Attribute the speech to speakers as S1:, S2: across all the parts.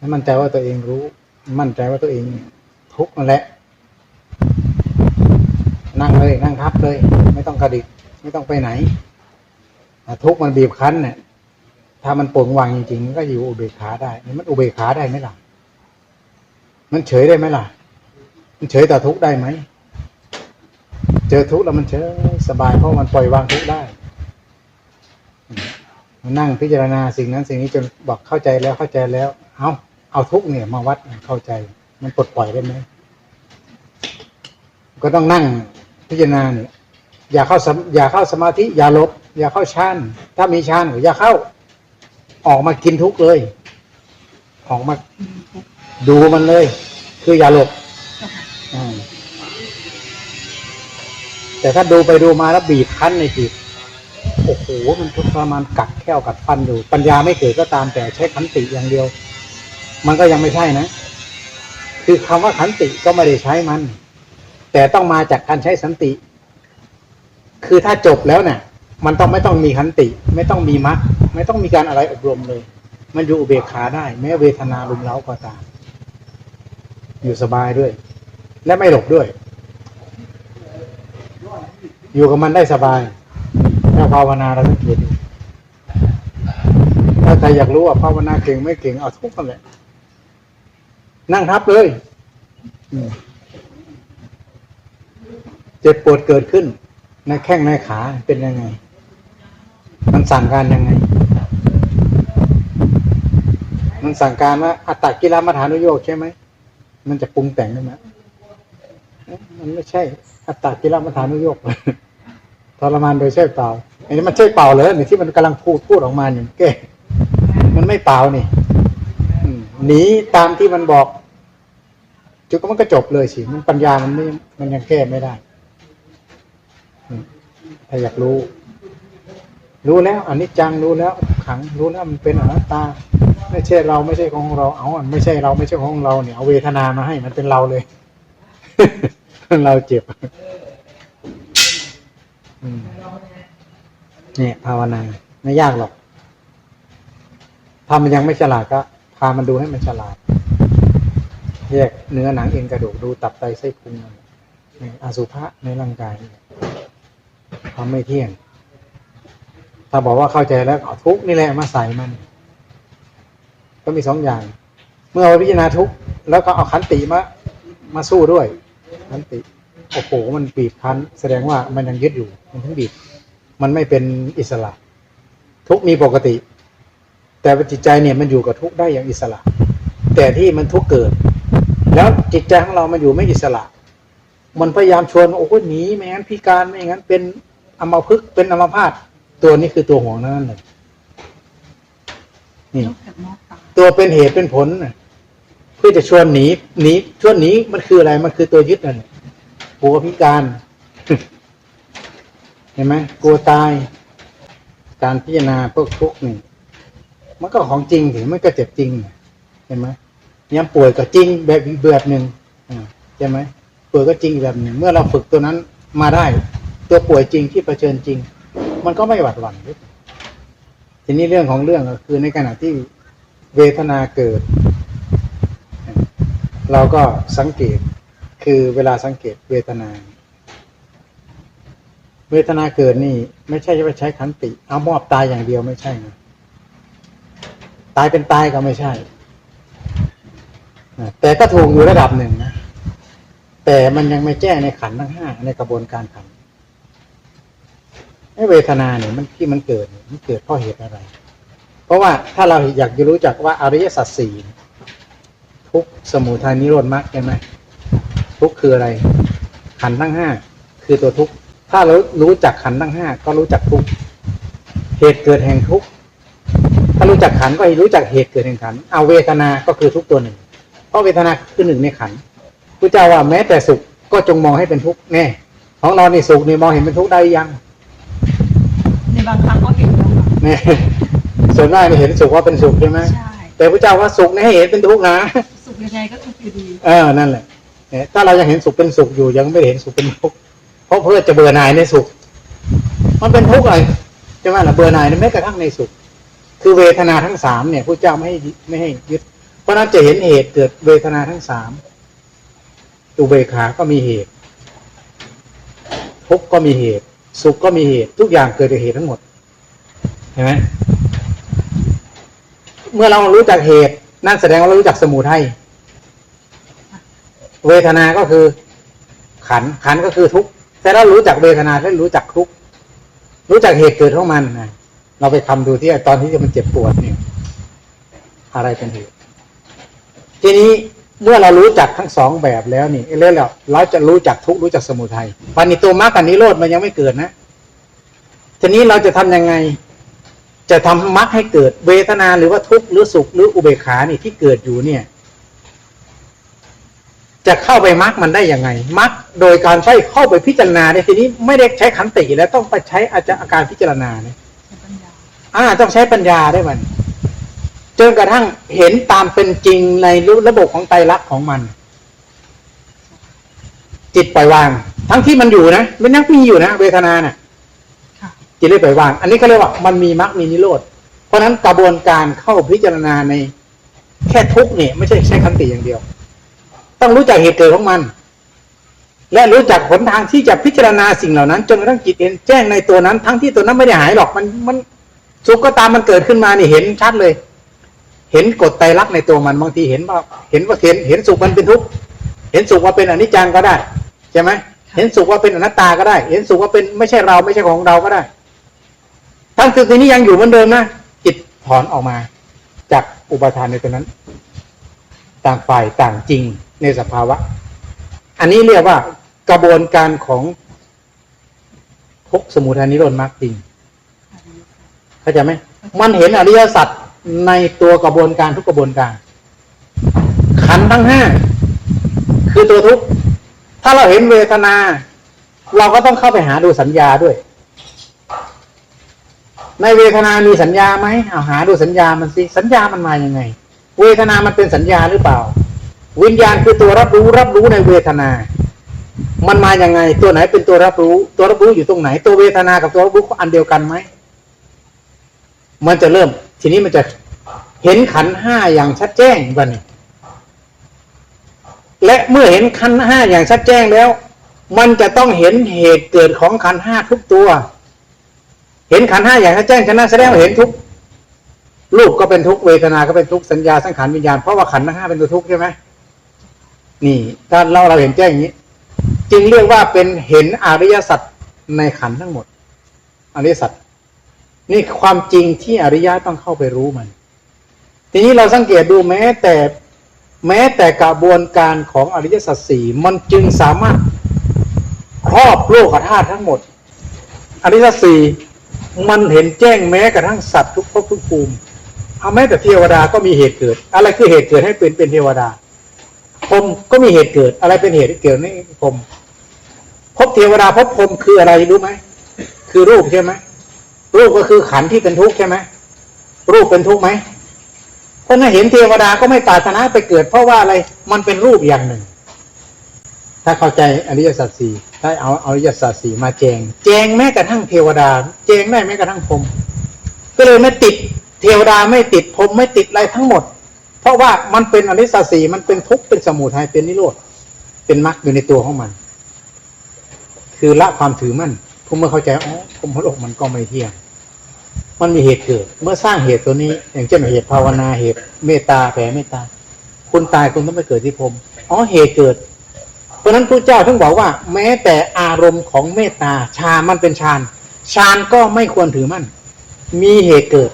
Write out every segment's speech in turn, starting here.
S1: ให้มั่นใจว่าตัวเองรู้ มั่นใจว่าตัวเองทุกข์นั่นแหละ นั่งเลยนั่งทับเลย ไม่ต้องกระดิกไม่ต้องไปไหนทุกข์มันบีบคั้นเนี่ยถ้ามันปวดวางจริงๆก็อยู่อุเบกขาได้นี่มันอุเบกขาได้ไหมล่ะ มันเฉยได้ไหมล่ะ มันเฉยต่อทุกข์ได้ไหมเจอทุกข์แล้วมันเฉยสบายเพราะมันปล่อยวางทุกข์ได้มานั่งพิจารณาสิ่งนั้นสิ่งนี้จนบอกเข้าใจแล้วเข้าใจแล้ว เอา เอาทุกเนี่ยมาวัดเข้าใจ มันปลดปล่อยได้ไหมก็ต้องนั่งพิจารณาเนี่ยอย่าเข้าสมอย่าเข้าสมาธิ อย่าลบ อย่าเข้าฌานถ้ามีฌานก็อย่าเข้า ออกมากินทุกเลย ออกมาดูมันเลย คืออย่าหลบแต่ถ้าดูไปดูมาแล้วบีบคั้นในจิตโอ้โหมันทุกข์ทรมานกัดแข้วกัดฟันอยู่ ปัญญาไม่เกิดก็ตามแต่ใช้ขันติอย่างเดียว มันก็ยังไม่ใช่นะ คือคำว่าขันติก็ไม่ได้ใช้มัน แต่ต้องมาจากการใช้สันติ คือถ้าจบแล้วเนี่ยมันต้องไม่ต้องมีขันติ ไม่ต้องมีมรรคไม่ต้องมีการอะไรอบรมเลย มันอยู่อุเบกขาได้ แม้เวทนาลุมเล้าก็ตามอยู่สบายด้วย และไม่หลบด้วย อยู่กับมันได้สบายถ้าภาวนาเราสังเกตดูถ้าใครอยากรู้ว่าภาวนาเก่งไม่เก่งเอาทุกคนแหละ นั่งทับเลยเจ็บปวดเกิดขึ้นในแข้งในขาเป็นยังไง มันสั่งการยังไง มันสั่งการว่าอัตตกิลมัฐานุโยกใช่ไหมมันจะปรุงแต่งได้ไหมมันไม่ใช่ อัตตกิลมัฐานุโยกทรมานโดยใช่เปล่าอันนี้มันใช่เปล่าเลยนี่ที่มันกำลังพูดพูดออกมาเนี่ยแกมันไม่เปล่านี่หนีตามที่มันบอก จุดก็มันก็จบเลยสิมันปัญญามันไม่มันยังแก้ไม่ได้ถ้าอยากรู้ รู้แล้วอันนี้จังรู้แล้วขังรู้แล้วมันเป็นอนัตตา ไม่ใช่เราไม่ใช่ของเราเอาอันไม่ใช่เราไม่ใช่ของเราเนี่ยเอาเวทนามาให้มันเป็นเราเลย เราเจ็บเนี่ยภาวนาไม่ยากหรอก ถ้ามันยังไม่ฉลาดก็ พามันดูให้มันฉลาด แยกเนื้อหนังเอ็นกระดูกดูตับไตไส้พุงมันอสุภะในร่างกายความไม่เที่ยง ถ้าบอกว่าเข้าใจแล้วเอาทุกนี่แหละมาใส่มัน ก็มีสองอย่าง เมื่อเราพิจารณาทุกแล้วก็เอาขันติมามาสู้ด้วยขันติโอ้โหมันบีบคั้น แสดงว่ามันยังยึดอยู่มันทั้งบีบมันไม่เป็นอิสระ ทุกมีปกติ แต่จิตใจเนี่ยมันอยู่กับทุกได้อย่างอิสระ แต่ที่มันทุกเกิด แล้วจิตใจของเรามันอยู่ไม่อิสระ มันพยายามชวนโอ้โหหนีไม่งั้นพิการไม่งั้นเป็นอัมพฤกษ์เป็นอัมพาตตัวนี้คือตัวห่วงนั่นเลยนี่
S2: นกกับมอตา
S1: ตัวเป็นเหตุเป็นผลน่ะเพื่อจะชวนหนีหนีชวนหนีมันคืออะไรมันคือตัวยึดนั่นแหละกลัวพิการ เห็นไหมกลัวตาย การพิจารณาพวกทุกข์นี่มันก็ของจริงถึงมันก็เจ็บจริงเห็นไหม ยังป่วยก็จริงแบบอีกแบบหนึ่งใช่ไหมป่วยก็จริงแบบหนึ่งเมื่อเราฝึกตัวนั้นมาได้ ตัวป่วยจริงที่เผชิญจริง มันก็ไม่หวัดหวั่นทีนี้เรื่องของเรื่องก็คือในขณะที่เวทนาเกิด เราก็สังเกตคือเวลาสังเกตเวทนา เวทนาเกิดนี่ ไม่ใช่จะไปใช้ขันติ เอามอบตายอย่างเดียวไม่ใช่นะตายเป็นตายก็ไม่ใช่ แต่ก็ถูกอยู่ระดับหนึ่งนะ แต่มันยังไม่แจ้งในขันทั้งห้าในกระบวนการขันไอ้เวทนาเนี่ยมันที่มันเกิดเนี่ยมันเกิดเพราะเหตุอะไร เพราะว่าถ้าเราอยากจะรู้จักว่าอริยสัจสี่ทุกสมุทัยนิโรธมรรคใช่ไหมทุกคืออะไร ขันทั้งห้าคือตัวทุกถ้าเรารู้จักขันทั้งห้าก็รู้จักทุกเหตุเกิดแห่งทุกถ้ารู้จักขันก็รู้จักเหตุเกิดแห่งขันเอาเวทนา ก็คือทุกตัวหนึ่ง เพราะเวทนาคือหนึ่งในขันธ์พระเจ้าว่าแม้แต่สุขก็จงมองให้เป็นทุกข์แน่ของเรานี่สุขนี่มองเห็นเป็นทุกข์ได้ยัง
S2: ในบางครั้งก็เห็นแล้วค่ะ
S1: แน่ส่วนมากนี่เห็นสุขว่าเป็นสุขใช่ไหม
S2: ใช่
S1: แต่พระเจ้าว่าสุขนี่ให้เห็นเป็นทุกข์นะ
S2: สุขยังไงก็ทุกข์อยู่ดี
S1: เออ นั่นแหละเนี่ยถ้าเรายังเห็นสุขเป็นสุขอยู่ยังไม่เห็นสุขเป็นทุกข์เพราะเพื่อจะเบื่อหน่ายในสุข มันเป็นทุกข์อะไรใช่ไหมล่ะเบื่อหน่ายในแม้กระทั่งในสุข คือเวทนาทั้งสามเนี่ยพระเจ้าไม่ให้ไม่ให้ยึดเพ ราะนั้นจะเห็นเหตุเกิดเวทนาทั้งสามอุเบกขาก็มีเหตุ ทุกข์ก็มีเหตุ สุขก็มีเหตุ ทุกอย่างเกิดจากเหตุทั้งหมดเห็นไหมเมื่อเรารู้จักเหตุ นั่นแสดงว่าเรารู้จักสมุทัยเวทนาก็คือขันขันก็คือทุกข์แต่เรารู้จักเวทนาและรู้จักทุกข์รู้จักเหตุเกิดของมันนะเราไปทำดูที่ตอนที่มันเจ็บปวดเนี่ย อะไรเป็นเหตุ ทีนี้เมื่อเรารู้จักทั้งสองแบบแล้วนี่แล้วเราเราจะรู้จักทุกข์รู้จักสมุทัยปันนี้ตัวมรรคกับนิโรธมันยังไม่เกิดนะ ทีนี้เราจะทำยังไง จะทำมรรคให้เกิด เวทนาหรือว่าทุกข์หรือสุขหรืออุเบกขานี่ที่เกิดอยู่เนี่ย จะเข้าไปมรรคมันได้ยังไงมรรคโดยการใช้เข้าไปพิจารณาในทีนี้ไม่ได้ใช้ขันติแล้วต้องไปใช้อาจจะอาการพิจารณาเนี่ย
S2: ใช้ปัญญา
S1: อ่า ต้องใช้ปัญญาได้วยมัน จนกระทั่งเห็นตามเป็นจริงในระบบของไตรลักษณ์ของมัน จิตปล่อยวาง ทั้งที่มันอยู่นะมันยังมีอยู่นะเวทนาน่ะ
S2: ค่ะ
S1: จิตเลยปล่อยวาง อันนี้เขาเรียกว่ามันมีมรรคมีนิโรธเพราะฉะนั้นกระบวนการเข้าพิจารณาในแค่ทุกข์เนี่ยไม่ใช่ใช้คันติอย่างเดียว ต้องรู้จักเหตุเกิดของมัน และรู้จักหนทางที่จะพิจารณาสิ่งเหล่านั้นจนกระทั่งจิตเห็นแจ้งในตัวนั้น ทั้งที่ตัวนั้นไม่ได้หายหรอกมันมันสุขก็ตามมันเกิดขึ้นมานี่เห็นชัดเลย เห็นกฎไตรลักษณ์ในตัวมันบางทีเห็นว่าเห็นว่าเห็นเห็นสุขมันเป็นทุกข์เห็นสุขว่าเป็นอนิจจังก็ได้ใช่ไหมเห็นสุขว่าเป็นอนัตตาก็ได้ เห็นสุขว่าเป็นไม่ใช่เราไม่ใช่ของเราก็ได้ทั้งคือทีนี้ยังอยู่เหมือนเดิมนะจิตถอนออกมา จากอุปทานในตัวนั้น ต่างฝ่ายต่างจริงในสภาวะ อันนี้เรียกว่ากระบวนการของทุกข์สมุทัยนิโรธมรรคจริงเข้าใจไหมมันเห็นอริยสัจ ในตัวกระบวนการทุกกระบวนการ ขันทั้งห้าคือตัวทุกถ้าเราเห็นเวทนา เราก็ต้องเข้าไปหาดูสัญญาด้วย ในเวทนามีสัญญาไหมเอาหาดูสัญญามันสิสัญญามันมาอยังไง เวทนามันเป็นสัญญาหรือเปล่า วิญญาณคือตัวรับรู้รับรู้ในเวทนา มันมาอยังไง ตัวไหนเป็นตัวรับรู้ ตัวรับรู้อยู่ตรงไหน ตัวเวทนากับตัวรับรู้อันเดียวกันไหมมันจะเริ่ม ทีนี้มันจะเห็นขันห้าอย่างชัดแจ้งบัดนและเมื่อเห็นขันห้าอย่างชัดแจ้งแล้ว มันจะต้องเห็นเหตุเกิดของขันห้าทุกตัว เห็นขันห้าอย่างชัดแจ้งฉะนั้นแสดงว่าเห็นทุกรูปก็เป็นทุกเวทนาก็เป็นทุกสัญญาสังขารวิญญาณเพราะว่าขันห้าเป็นตัวทุกใช่ไหมนี่ถ้าเราเราเห็นแจ้งอย่างนี้ จึงเรียกว่าเป็นเห็นอริยสัจในขันทั้งหมด อริยสัจ นี่ความจริงที่อริยะต้องเข้าไปรู้มัน ทีนี้เราสังเกตดูแม้แต่แม้แต่กระบวนการของอริยสัจสี่มันจึงสามารถครอบโลกธาตุทั้งหมด อริยสัจสี่มันเห็นแจ้งแม้กระทั่งสัตว์ทุกภพทุกภูมิเอาแม้แต่เทวดาก็มีเหตุเกิด อะไรคือเหตุเกิดให้เป็นเป็นเทวดาพรมก็มีเหตุเกิด อะไรเป็นเหตุเกิดนี่พรมภพเทวดาภพพรมคืออะไรรู้ไหมคือรูปใช่ไหม รูปก็คือขันที่เป็นทุกข์ใช่ไหมรูปเป็นทุกข์ไหมเพราะนั้นเห็นเทวดาก็ไม่ปรารถนาไปเกิด เพราะว่าอะไรมันเป็นรูปอย่างหนึ่ง ถ้าเข้าใจอริยสัจสี่ถ้าเอาอริยสัจสี่มาแจง แจงแม้กระทั่งเทวดา แจงได้แม้กระทั่งพรมก็เลยไม่ติดเทวดาไม่ติดพรมไม่ติดอะไรทั้งหมด เพราะว่ามันเป็นอริยสัจสี่มันเป็นทุกข์เป็นสมุทัยเป็นนิโรธเป็นมรรคอยู่ในตัวของมัน คือละความถือมั่นผู้เมื่อเข้าใจอ๋อภูมิโลกมันก็ไม่เที่ยง มันมีเหตุเกิด เมื่อสร้างเหตุตัวนี้ อย่างเช่นเหตุภาวนาเหตุเมตตาแผ่เมตตา คุณตายคุณต้องไปเกิดที่พรมอ๋อเหตุเกิด เพราะนั้นพระเจ้าถึงบอกว่า แม้แต่อารมณ์ของเมตตาฌานมันเป็นฌานฌานก็ไม่ควรถือมั่นมีเหตุเกิด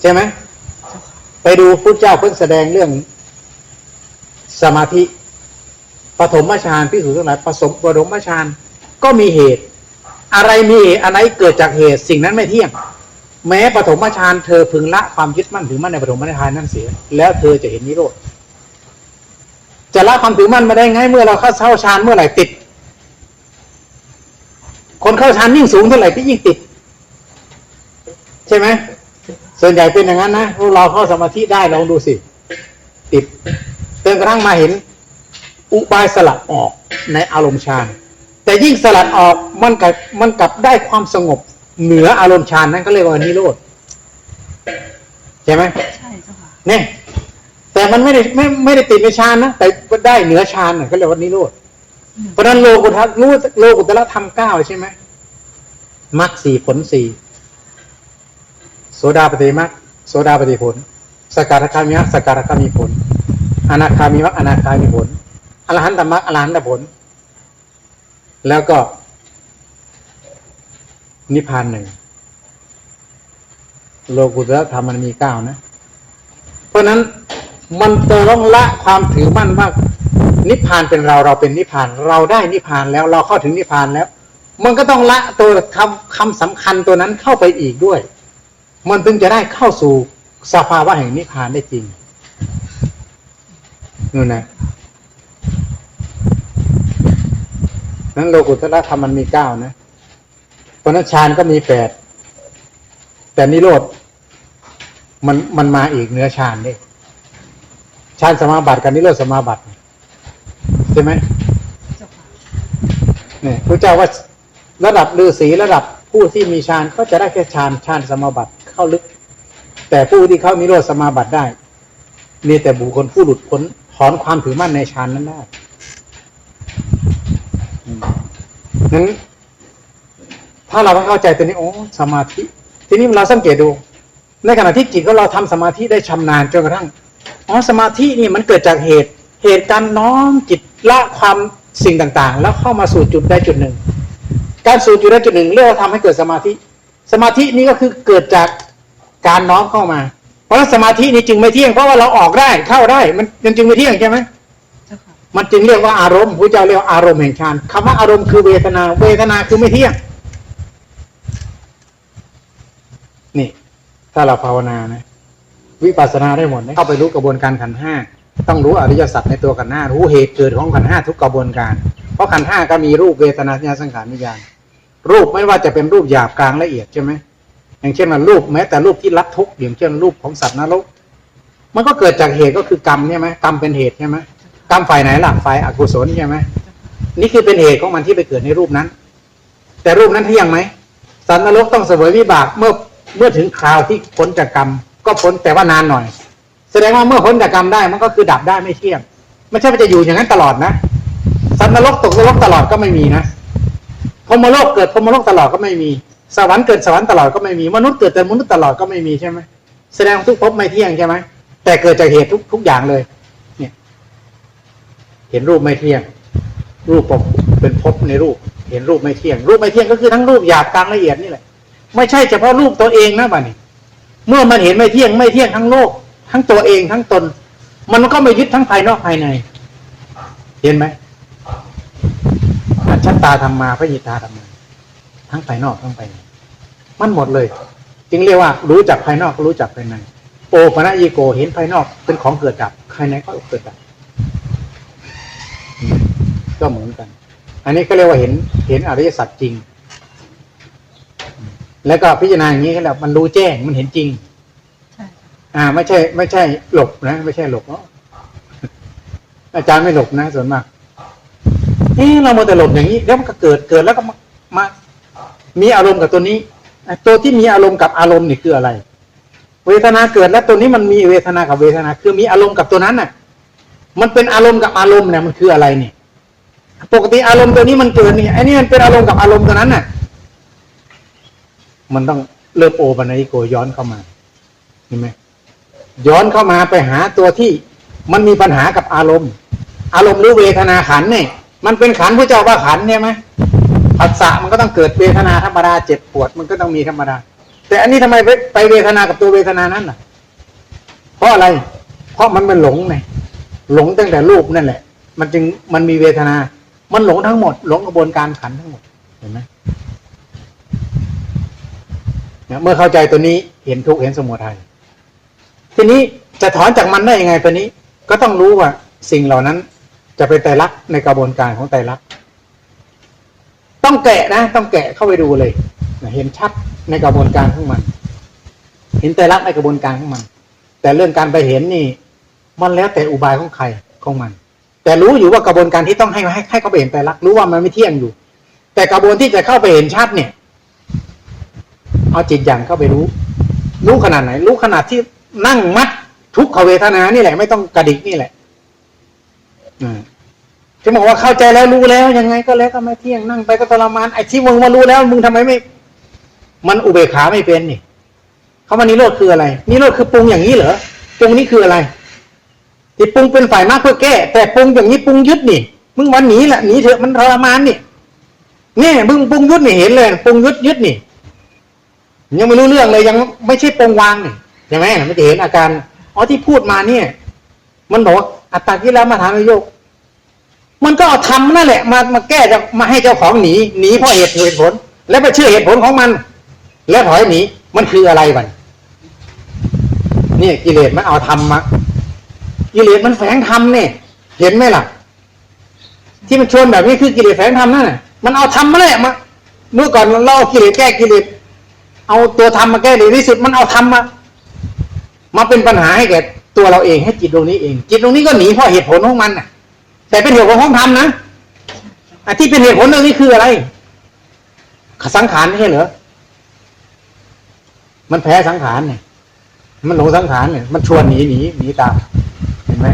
S1: ใช่ไหมไปดูพระเจ้าเพิ่งแสดงเรื่องสมาธิปฐมฌานพิสูจน์ทั้งหลายผสมปฐมฌานก็มีเหตุ อะไรมีอะไรเกิดจากเหตุสิ่งนั้นไม่เที่ยง แม้ปฐมฌานเธอพึงละความยึดมั่นถือมั่นในปฐมฌานนั้นเสีย แล้วเธอจะเห็นนิโรธจะละความถือมั่นมาได้ไงเมื่อเราเข้าเข้าฌานเมื่อไหร่ติด คนเข้าฌานยิ่งสูงเท่าไหร่ก็ยิ่งติด ใช่ไหมส่วนใหญ่เป็นอย่างนั้นนะพวกเราเข้าสมาธิได้ลองดูสิ ติดจนกระทั่งมาเห็น อุบายสลัดออกในอารมณ์ฌานแต่ยิ่งสลัดออก มันกับมันกลับได้ความสงบเหนืออารมณ์ฌานนั้นก็เรียกว่านิโรธใช่ไหม
S2: ใช่เจ้าค่ะ
S1: เนี่ยมันไม่ได้ไม่ไม่ได้ติดในฌานนะแต่ได้เหนือฌานน่ะก็เรียกว่านิโรธเพราะฉะนั้นโลกุตระรู้โลกุตระธรรมเก้าใช่ไหมมรรคสี่ผลสี่โสดาปฏิมรรคโสดาปฏิผล สกทาคามิมรรคสกทาคามีผลอนาคามีมรรคอนาคามีผลอรหันตมรรคอรหันตผล แล้วก็ นิพพานหนึ่งโลกุตระธรรมมันมีเก้านะ เพราะฉะนั้นมันจะต้องละความถือมั่นว่านิพพานเป็นเราเราเป็นนิพพาน เราได้นิพพานแล้วเราเข้าถึงนิพพานแล้ว มันก็ต้องละตัวคำคำสำคัญตัวนั้นเข้าไปอีกด้วย มันถึงจะได้เข้าสู่สภาวะแห่งนิพพานได้จริงนู่นนะนั้นโลกุตระธรรมมันมีเก้านะ ราะนั้นฌานก็มีแปดแต่นิโรธมันมันมาอีกเหนือฌานนี่ฌานสมาบัติกับนิโรธสมาบัติใช่ไหม
S2: เนี่
S1: ยพระเจ้าว่าระดับฤาษีระดับผู้ที่มีฌานก็จะได้แค่ฌานฌานสมาบัติเข้าลึก แต่ผู้ที่เข้านิโรธสมาบัติได้มีแต่บุคคลผู้หลุดพ้นถอนความถือมั่นในฌานนั้นได้นั้น ถ้าเราเข้าใจตัวนี้โอ้สมาธิ ทีนี้เราสังเกตดู ในขณะที่จิตของเราทำสมาธิได้ชำนาญจนกระทั่งอ๋อสมาธินี่มันเกิดจากเหตุ เหตุการน้อมจิตละความสิ่งต่างๆ แล้วเข้ามาสู่จุดใดจุดหนึ่ง การสู่จุดใดจุดหนึ่งเรียกว่าทำให้เกิดสมาธิ สมาธินี้ก็คือเกิดจากการน้อมเข้ามา เพราะฉะนั้นสมาธินี้จึงไม่เที่ยงเพราะว่าเราออกได้เข้าได้มันมันจึงไม่เที่ยงใช่ไหม
S2: เจ้าค่ะ
S1: มันจึงเรียกว่าอารมณ์พระเจ้าเรียกว่าอารมณ์แห่งฌานคำว่าอารมณ์คือเวทนา เวทนาคือไม่เที่ยง นี่ ถ้าเราภาวนานะวิปัสสนาได้หมดนะเข้าไปรู้กระบวนการขันห้าต้องรู้อริยสัจในตัวขันห้ารู้เหตุเกิดของขันห้าทุกกระบวนการ เพราะขันห้าก็มีรูปเวทนาสัญญาสังขารวิญญาณรูปไม่ว่าจะเป็นรูปหยาบกลางละเอียดใช่ไหมอย่างเช่นรูปแม้แต่รูปที่รับทุกข์อย่างเช่นรูปของสัตว์นรกมันก็เกิดจากเหตุก็คือกรรมใช่ไหมกรรมเป็นเหตุใช่ไหมกรรมฝ่ายไหนล่ะฝ่ายอกุศลใช่ไหมนี่คือเป็นเหตุของมันที่ไปเกิดในรูปนั้น แต่รูปนั้นเที่ยงไหมสัตว์นรกต้องเสวยวิบากเมื่อ เมื่อถึงคราวที่พ้นจากกรรม ก็พ้นแต่ว่านานหน่อย แสดงว่าเมื่อพ้นจากกรรมได้มันก็คือดับได้ไม่เที่ยงไม่ใช่ว่าจะอยู่อย่างนั้นตลอดนะสัตว์นรกตกนรกตลอดก็ไม่มีนะพมโลกเกิดพมโลกตลอดก็ไม่มี สวรรค์เกิดสวรรค์ตลอดก็ไม่มีมนุษย์เกิดแต่มนุษย์ตลอดก็ไม่มีใช่ไหมแสดงว่าทุกภพไม่เที่ยงใช่ไหมแต่เกิดจากเหตุทุกทุกอย่างเลย เนี่ย เห็นรูปไม่เที่ยง รูปเป็นภพในรูป เห็นรูปไม่เที่ยง รูปไม่เที่ยงก็คือทั้งรูปหยาบกลางละเอียดนี่แหละ ไม่ใช่เฉพาะรูปตัวเองนะบ้านี่เมื่อมันเห็นไม่เที่ยงไม่เที่ยงทั้งโลก ทั้งตัวเองทั้งตน มันก็ไม่ยึดทั้งภายนอกภายใน เห็นไหมอัจฉตาธรรมาพระยิตาธรรมาทั้งภายนอกทั้งภายในมันหมดเลย จึงเรียกว่ารู้จักภายนอกก็รู้จักภายใน โอปะนะยีโกเห็นภายนอกเป็นของเกิดดับภายในก็เกิดดับก็เหมือนกัน อันนี้ก็เรียกว่าเห็นเห็นอริยสัจจริง แล้วก็พิจารณาอย่างนี้ก็แล้วมันรู้แจ้งมันเห็นจริง
S2: ใช่ค่ะ
S1: อ่า ไม่ใช่ ไม่ใช่หลบนะ ไม่ใช่หลบเนาะอาจารย์ไม่หลบนะส่วนมากเอ๊ะเราโมวแต่หลบอย่างนี้ แล้วมันก็เกิดเกิดแล้วก็มามามีอารมณ์กับตัวนี้ไอ้ตัวที่มีอารมณ์กับอารมณ์นี่คืออะไร เวทนาเกิดแล้วตัวนี้มันมีเวทนากับเวทนา คือมีอารมณ์กับตัวนั้นน่ะ มันเป็นอารมณ์กับอารมณ์เนี่ยมันคืออะไรเนี่ยปกติอารมณ์ตัวนี้มันเกิดนี่ไอ้นี่มันเป็นอารมณ์กับอารมณ์ตัวนั้นน่ะ มันต้องเริ่มโอปันญิโกย้อนเข้ามาเห็นไหมย้อนเข้ามาไปหาตัวที่มันมีปัญหากับอารมณ์ อารมณ์หรือเวทนาขันเนี่ยมันเป็นขันธ์พระเจ้าว่าขันเนี่ยไหมผัสสะมันก็ต้องเกิดเวทนาธรรมดาเจ็บปวดมันก็ต้องมีธรรมดา แต่อันนี้ทำไมไปเวทนากับตัวเวทนานั้นล่ะ เพราะอะไร เพราะมันมันหลงไงหลงตั้งแต่รูปนั่นแหละ มันจึงมันมีเวทนา มันหลงทั้งหมด หลงกระบวนการขันทั้งหมดเห็นไหม นี่ยเมื่อเข้าใจตัวนี้เห็นทุกเห็นสมุทัยทีนี้จะถอนจากมันได้ยังไงตัวนี้ ก็ต้องรู้ว่าสิ่งเหล่านั้น จะเป็นไตรลักษณ์ในกระบวนการของไตรลักษณ์ต้องแกะนะ ต้องแกะเข้าไปดูเลยนะเห็นชัดในกระบวนการของมัน เห็นไตรลักษณ์ในกระบวนการของมัน แต่เรื่องการไปเห็นนี่ มันแล้วแต่อุบายของใครของมัน แต่รู้อยู่ว่ากระบวนการที่ต้องให้ให้ให้เขาไปเห็นไตรลักษณ์รู้ว่ามันไม่เที่ยงอยู่ แต่กระบวนที่จะเข้าไปเห็นชัดเนี่ย เอาจิตอย่างเข้าไปรู้ รู้ขนาดไหน รู้ขนาดที่นั่งมัดทุกขเวทนานี่แหละ ไม่ต้องกระดิกนี่แหละอืมจะบอกว่าเข้าใจแล้วรู้แล้วยังไงก็แล้วก็ไม่เที่ยงนั่งไปก็ทรมานไอ้ที่มึงมารู้แล้วมึงทำไมไม่ มันอุเบกขาไม่เป็นนี่เขามานิโรธคืออะไรนิโรธคือปรุงอย่างนี้เหรอปรุงนี้คืออะไรที่ปรุงเป็นฝ่ายมากเพื่อแก้ แต่ปรุงอย่างนี้ปรุงยึดนี่มึงวันหนีแหละหนีเถอะมันทรมานนี่เนี่ยมึงปรุงยึดนี่เห็นเลยปรุงยึดยึดนี่ ยังไม่รู้เรื่องเลยยังไม่ใช่ปรงวางนี่ใช่ไหมมันจะเห็นอาการอ๋อที่พูดมาเนี่ย มันบอกว่าอัตตากิลมาฐานโยก มันก็เอาทำนั่นแหละ มามาแก้จะมาให้เจ้าของหนีหนีเพราะเหตุเหตุผล แล้วไปเชื่อเหตุผลของมัน แล้วถอยหนีมันคืออะไรบันเนี่ยกิเลสมันเอาทำมากิเลสมันแฝงทำเนี่ยเห็นไหมล่ะ ที่มันชวนแบบนี้คือกิเลสแฝงทำนั่นน่ะมันเอาทำมาเลยมาเมื่อก่อนเราเอากิเลสแก้กิเลส เอาตัวธรรมมาแก้ดีที่สุดมันเอาธรรมมามาเป็นปัญหาให้แก่ตัวเราเองให้จิตดวงนี้เอง จิตดวงนี้ก็หนีเพราะเหตุผลของมันน่ะ แต่เป็นเหตุผลของธรรมนะอันที่เป็นเหตุผลเรื่องนี้คืออะไรสังขารไม่ใช่เหรอมันแพ้สังขารเนี่ยมันหลงสังขารเนี่ยมันชวนหนีหนีหนีตามเห็นไหม